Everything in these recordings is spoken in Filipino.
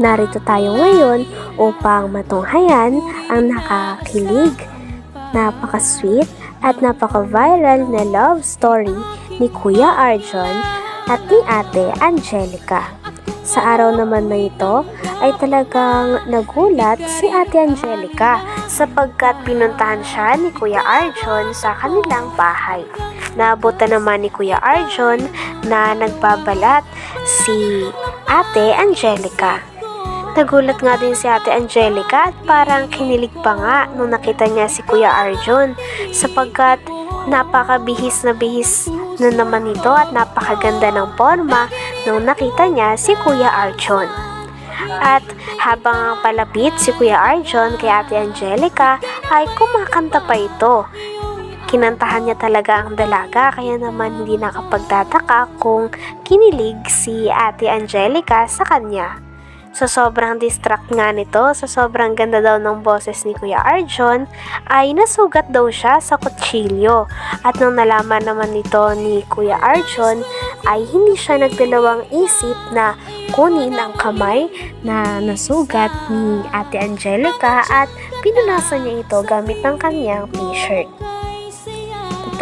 narito tayo ngayon upang matunghayan ang nakakilig, napaka-sweet at napaka-viral na love story ni Kuya Arjon at ni Ate Angelica. Sa araw naman na ito ay talagang nagulat si Ate Angelica sapagkat pinuntahan siya ni Kuya Arjon sa kanilang bahay. Naabutan naman ni Kuya Arjon na nagbabalat si Ate Angelica. Nagulat nga din si Ate Angelica at parang kinilig pa nga nung nakita niya si Kuya Arjon sapagkat napakabihis na bihis na naman ito at napakaganda ng forma nung nakita niya si Kuya Arjon. At habang ang palapit si Kuya Arjon kay Ate Angelica ay kumakanta pa ito. Kinantahan niya talaga ang dalaga kaya naman hindi nakapagtataka kung kinilig si Ate Angelica sa kanya. Sa sobrang distract nga nito, sa sobrang ganda daw ng boses ni Kuya Arjon, ay nasugat daw siya sa kutsilyo. At nung nalaman naman nito ni Kuya Arjon, ay hindi siya nagdalawang isip na kunin ang kamay na nasugat ni Ate Angelica at pinunasan niya ito gamit ng kanyang t-shirt.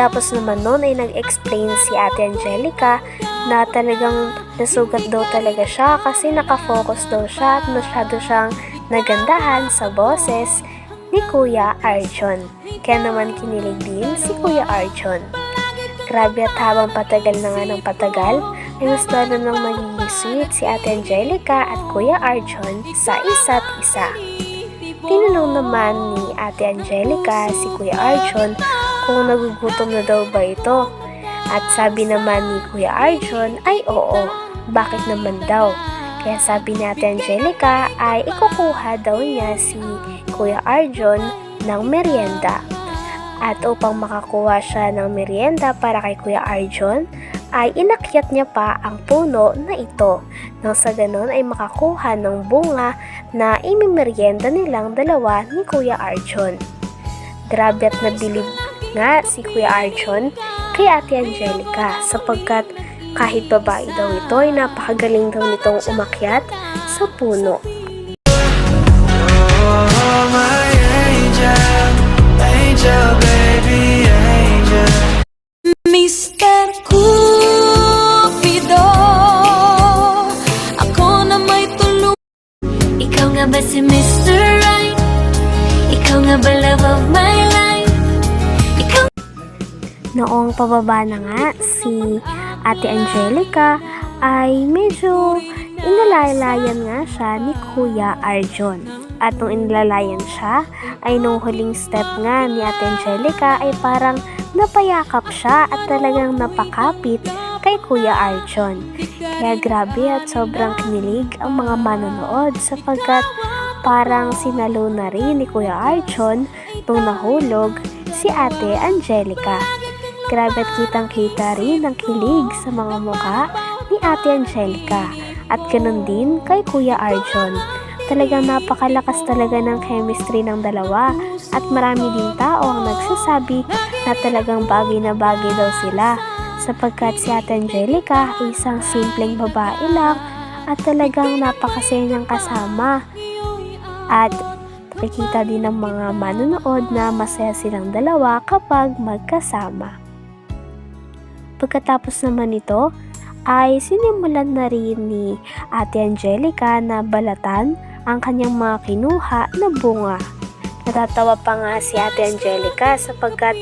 Tapos naman noon ay nag-explain si Ate Angelica na talagang nasugat daw talaga siya kasi nakafocus daw siya at masyado siyang nagandahan sa boses ni Kuya Arjon. Kaya naman kinilig din si Kuya Arjon. Grabe at habang patagal na nga ng patagal, ay mas lalo nang magiging sweet si Ate Angelica at Kuya Arjon sa isa't isa. Tinanong naman ni Ate Angelica si Kuya Arjon kung nagugutom na daw ba ito. At sabi naman ni Kuya Arjon ay oo, bakit naman daw? Kaya sabi Ate Angelica ay ikukuha daw niya si Kuya Arjon ng merienda. At upang makakuha siya ng merienda para kay Kuya Arjon, ay inakyat niya pa ang puno na ito. Nang sa ganon ay makakuha ng bunga na imimerienda nilang dalawa ni Kuya Arjon. Grabe at nabilib nga si Kuya Arjon kay Ate Angelica sapagkat kahit babae daw ito ay napakagaling daw nitong umakyat sa puno. Oh, my angel, angel, baby, angel. Mr. Cupido Ako na may tulong Ikaw nga ba si Mr. Right? Ikaw nga ba love of my life? Ikaw Noong pababa na nga si Ate Angelica ay medyo inalalayan nga siya ni Kuya Arjon. At nung inalalayan siya, ay nung huling step nga ni Ate Angelica ay parang napayakap siya at talagang napakapit kay Kuya Arjon. Kaya grabe at sobrang kinilig ang mga manonood sapagkat parang sinalo na rin ni Kuya Arjon nung nahulog si Ate Angelica. Grabe at kitang kita rin ang kilig sa mga mukha ni Ate Angelica at ganun din kay Kuya Arjon. Talagang napakalakas talaga ng chemistry ng dalawa at marami din tao ang nagsasabi na talagang bagay na bagay daw sila sapagkat si Ate Angelica ay isang simpleng babae lang at talagang napakasaya kasama. At nakikita din ng mga manonood na masaya silang dalawa kapag magkasama. Pagkatapos naman nito, ay sinimulan na rin ni Ate Angelica na balatan ang kanyang mga kinuha na bunga. Natatawa pa nga si Ate Angelica sapagkat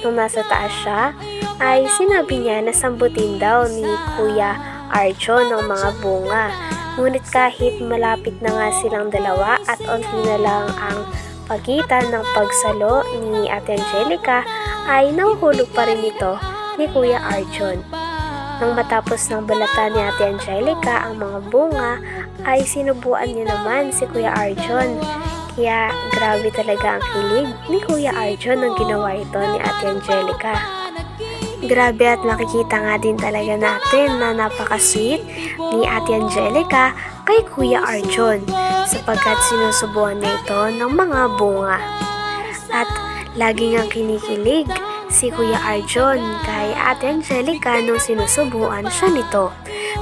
nung nasa taas siya, ay sinabi niya na sambutin daw ni Kuya Arjo ng mga bunga. Ngunit kahit malapit na nga silang dalawa at onti na lang ang pagitan ng pagsalo ni Ate Angelica, ay nahuhulog pa rin ito ni Kuya Arjon. Nang matapos ng balatan ni Ate Angelica ang mga bunga, ay sinubuan niya naman si Kuya Arjon. Kaya grabe talaga ang kilig ni Kuya Arjon nang ginawa ito ni Ate Angelica. Grabe at makikita nga din talaga natin na napaka-sweet ni Ate Angelica kay Kuya Arjon sapagkat sinusubuan niya ito ng mga bunga. At lagi ngang kinikilig si Kuya Arjon kay Ate Angelica nung sinusubuan siya nito.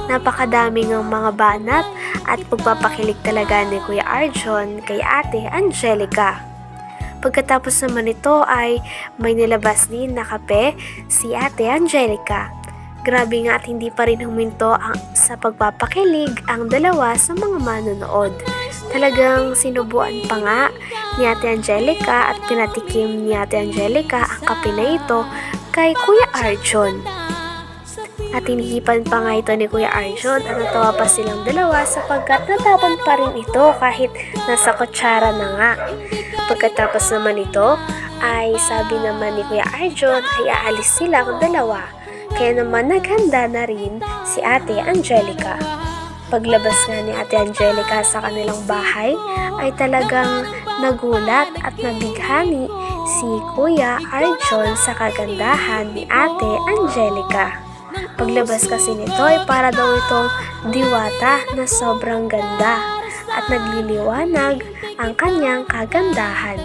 Napakadaming ang mga banat at pagpapakilig talaga ni Kuya Arjon kay ate Angelica. Pagkatapos naman ito ay may nilabas din na kape si ate Angelica. Grabe nga at hindi pa rin huminto ang, sa pagpapakilig ang dalawa sa mga manonood. Talagang sinubuan pa nga ni Ate Angelica at pinatikim ni Ate Angelica ang kape na ito kay Kuya Arjon. At hinihipan pa nga ito ni Kuya Arjon at natawa pa silang dalawa sapagkat natapon pa rin ito kahit nasa kutsara na nga. Pagkatapos naman ito ay sabi naman ni Kuya Arjon ay aalis silang dalawa. Kaya naman naghanda na rin si Ate Angelica. Paglabas nga ni Ate Angelica sa kanilang bahay ay talagang nagulat at nabighani si Kuya Arjon sa kagandahan ni Ate Angelica. Paglabas kasi nito ay para daw itong diwata na sobrang ganda at nagliliwanag ang kanyang kagandahan.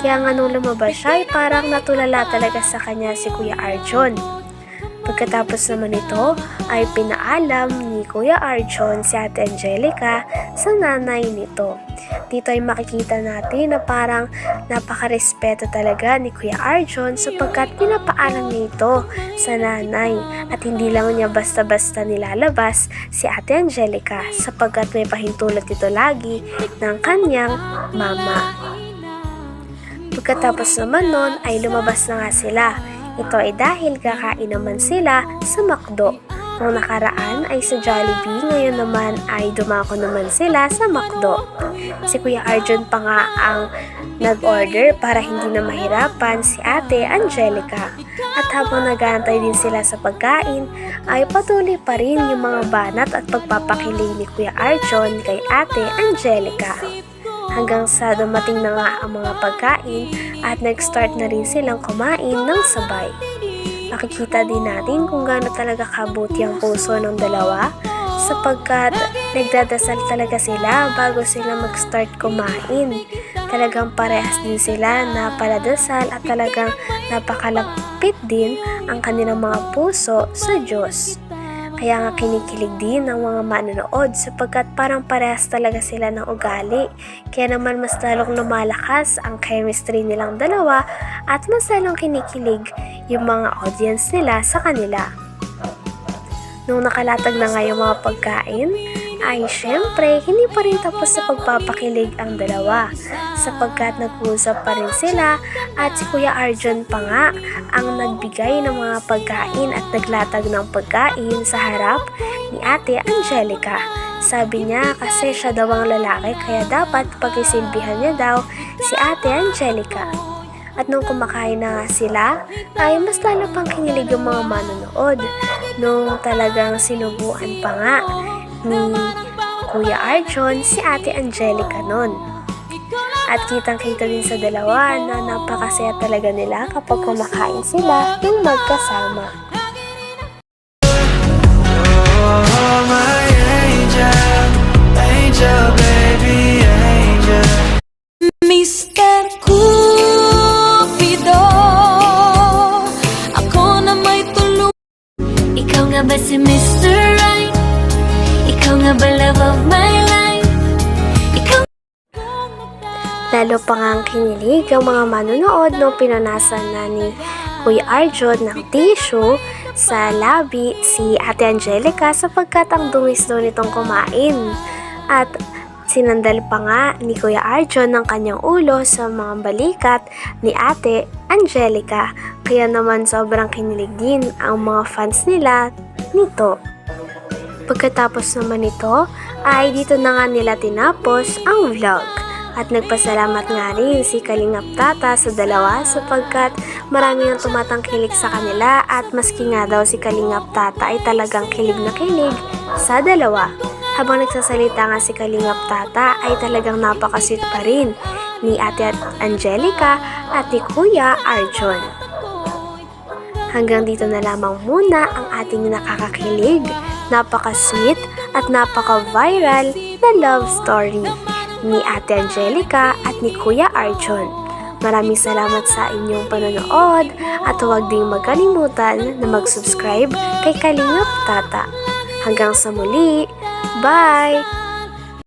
Kaya nga nung lumabas siya ay parang natulala talaga sa kanya si Kuya Arjon. Pagkatapos naman ito ay pinaalam ni Kuya Arjon si Ate Angelica sa nanay nito. Dito ay makikita natin na parang napakarespeto talaga ni Kuya Arjon sapagkat pinapaalam niya ito sa nanay at hindi lang niya basta-basta nilalabas si Ate Angelica sapagkat may pahintulot ito lagi ng kanyang mama. Pagkatapos naman nun ay lumabas na nga sila. Ito ay dahil kakain naman sila sa McDo. Nung nakaraan ay sa Jollibee, ngayon naman ay dumako naman sila sa McDo. Si Kuya Arjun pa nga ang nag-order para hindi na mahirapan si ate Angelica. At habang nagantay din sila sa pagkain, ay patuloy pa rin yung mga banat at pagpapakilig ni Kuya Arjun kay ate Angelica hanggang sa dumating na nga ang mga pagkain at nag-start na rin silang kumain ng sabay. Makikita din natin kung gaano talaga kabuti ang puso ng dalawa sapagkat nagdadasal talaga sila bago sila mag-start kumain. Talagang parehas din sila na paladasal at talagang napakalapit din ang kanilang mga puso sa Diyos. Kaya nga kinikilig din ang mga manonood sapagkat parang parehas talaga sila ng ugali. Kaya naman mas lalong lumalakas ang chemistry nilang dalawa at mas lalong kinikilig yung mga audience nila sa kanila. Nung nakalatag na nga yung mga pagkain, ay syempre hindi pa rin tapos sa pagpapakilig ang dalawa sapagkat nag-uusap pa rin sila at si Kuya Arjun pa nga ang nagbigay ng mga pagkain at naglatag ng pagkain sa harap ni Ate Angelica. Sabi niya kasi siya daw ang lalaki kaya dapat pagkisilbihan niya daw si Ate Angelica. At nung kumakain na nga sila, ay mas lalo pang kinilig yung mga manonood. Nung talagang sinubuan pa nga ni Kuya Arjon si Ate Angelica nun. At kitang-kita din sa dalawa na napakasaya talaga nila kapag kumakain sila ng magkasama. Lalo pa nga ang kinilig ang mga manonood nung pinanasan na ni Kuya Arjon ng tissue sa labi si Ate Angelica sapagkat ang dungis daw nitong kumain. At sinandal pa nga ni Kuya Arjon ng kanyang ulo sa mga balikat ni Ate Angelica. Kaya naman sobrang kinilig din ang mga fans nila nito. Pagkatapos naman nito, ay dito na nga nila tinapos ang vlog. At nagpasalamat nga rin si Kalingap Tata sa dalawa sapagkat marami nang tumatangkilik sa kanila at maski nga daw si Kalingap Tata ay talagang kilig na kilig sa dalawa. Habang nagsasalita nga si Kalingap Tata ay talagang napakasit pa rin ni Ate Angelica at ni Kuya Arjon. Hanggang dito na lamang muna ang ating nakakakilig, napaka-sweet at napaka-viral na love story ni Ate Angelica at ni Kuya Arjon. Maraming salamat sa inyong panonood at huwag ding magkalimutan na mag-subscribe kay Kalingap Tata. Hanggang sa muli, bye!